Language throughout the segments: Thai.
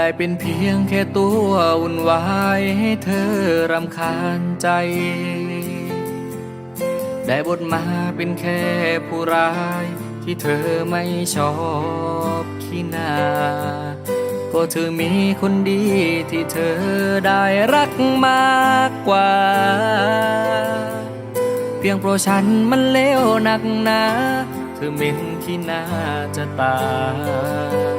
ได้เป็นเพียงแค่ตัววุ่นวายให้เธอรำคาญใจ ได้บทมาเป็นแค่ผู้ร้ายที่เธอไม่ชอบขี้หน้าก็เธอมีคนดีที่เธอได้รักมากกว่า เพียงเพราะฉันมันเลวหนักหนาเธอเหม็นขี้หน้าจะตาย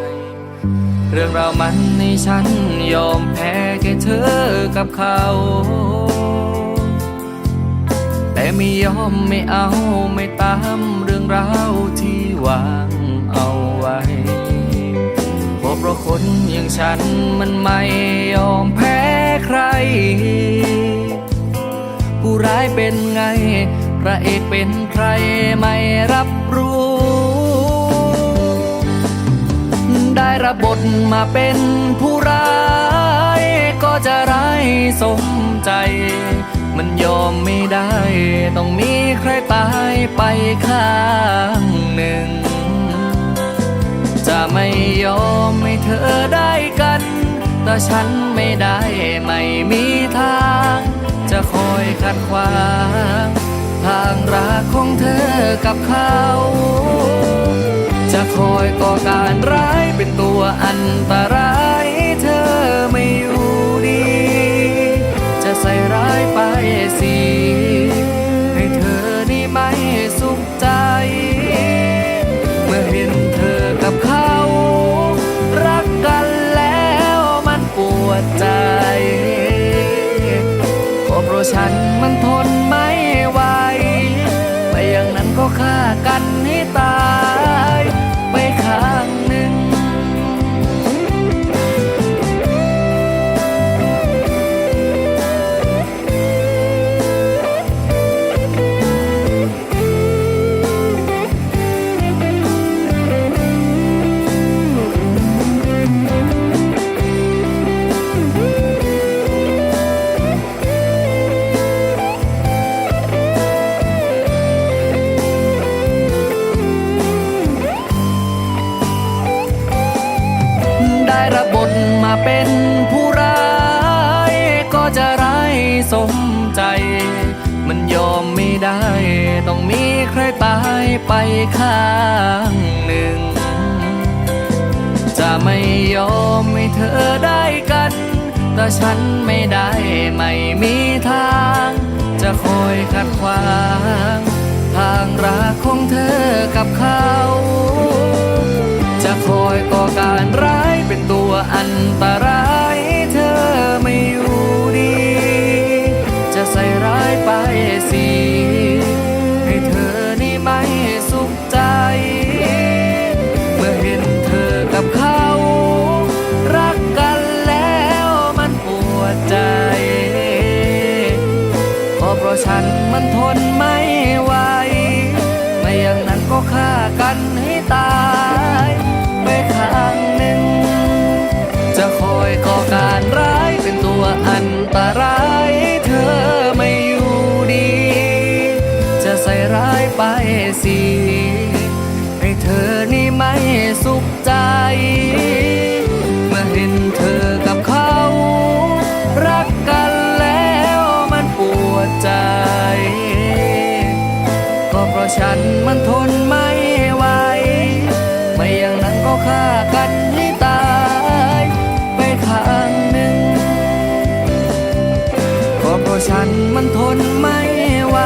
เรื่องราวมันในฉันยอมแพ้แค่เธอกับเขา แต่ไม่ยอมไม่เอาไม่ตามเรื่องราวที่วางเอาไว้เพราะเพราะคนอย่างฉันมันไม่ยอมแพ้ใคร ผู้ร้ายเป็นไง พระเอกเป็นใครไม่รับรู้ ได้รับบทมาเป็นผู้ร้าย ก็จะร้ายสมใจ มันยอมไม่ได้ ต้องมีใครตายไปข้างหนึ่ง จะไม่ยอมให้เธอได้กัน แต่ฉันไม่ได้ไม่มีทาง จะคอยขัดขวางทางรักของเธอกับเขา จะคอยก่อการร้าย อันตรายเธอไม่อยู่ดี จะใส่ร้ายไปสิให้เธอนี่ไม่สุขใจ เมื่อเห็นเธอกับเขา รักกันแล้วมันปวดใจก็เพราะฉันมันทนไม่ไหวไม่อย่างนั้นก็ฆ่ากันให้ตาย ได้รับบทมาเป็นผู้ร้ายก็จะร้ายสมใจ มันยอมไม่ได้ ต้องมีใครตายไปข้างหนึ่ง จะไม่ยอมให้เธอได้กันแต่ฉันไม่ได้ไม่มีทาง จะคอยขัดขวาง ทางรักของเธอกับเขา จะคอยก่อการร้าย เป็นตัวอันตรายเธอไม่อยู่ดี จะใส่ร้ายไปสิให้เธอนี่ไม่สุขใจ เมื่อเห็นเธอกับเขา รักกันแล้วมันปวดใจก็เพราะฉันมันทนไม่ไหวไม่อย่างนั้นก็ฆ่ากันให้ตาย ร้ายไปสิให้เธอนี่ไม่สุขใจ เมื่อเห็นเธอกับเขา รักกันแล้วมันปวดใจ ก็เพราะฉันมันทนไม่ไหว ไม่อย่างนั้นก็ฆ่ากันให้ตายไปข้างหนึ่ง ก็เพราะฉันมันทนไม่ไหว